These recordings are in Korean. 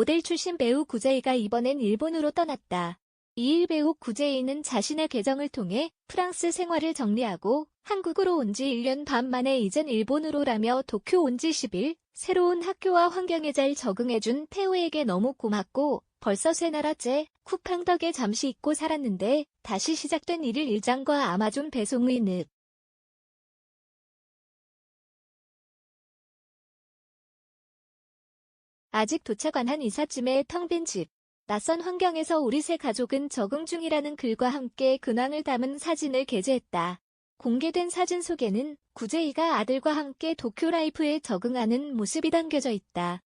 모델 출신 배우 구제이가 이번엔 일본으로 떠났다. 이일 배우 구제이는 자신의 계정을 통해 프랑스 생활을 정리하고 한국으로 온 지 1년 반 만에 이젠 일본으로라며 도쿄 온 지 10일 새로운 학교와 환경에 잘 적응해준 태우에게 너무 고맙고 벌써 세 나라째 쿠팡 덕에 잠시 잊고 살았는데 다시 시작된 일일 일장과 아마존 배송의 늪. 아직 도착 안 한 이삿짐에 텅빈 집. 낯선 환경에서 우리 세 가족은 적응 중이라는 글과 함께 근황을 담은 사진을 게재했다. 공개된 사진 속에는 구제이가 아들과 함께 도쿄 라이프에 적응하는 모습이 담겨져 있다.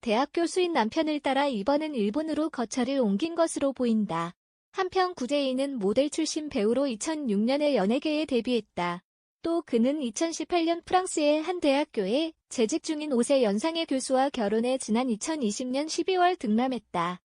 대학 교수인 남편을 따라 이번엔 일본으로 거처를 옮긴 것으로 보인다. 한편 구제이는 모델 출신 배우로 2006년에 연예계에 데뷔했다. 또 그는 2018년 프랑스의 한 대학교에 재직 중인 5세 연상의 교수와 결혼해 지난 2020년 12월 등남했다.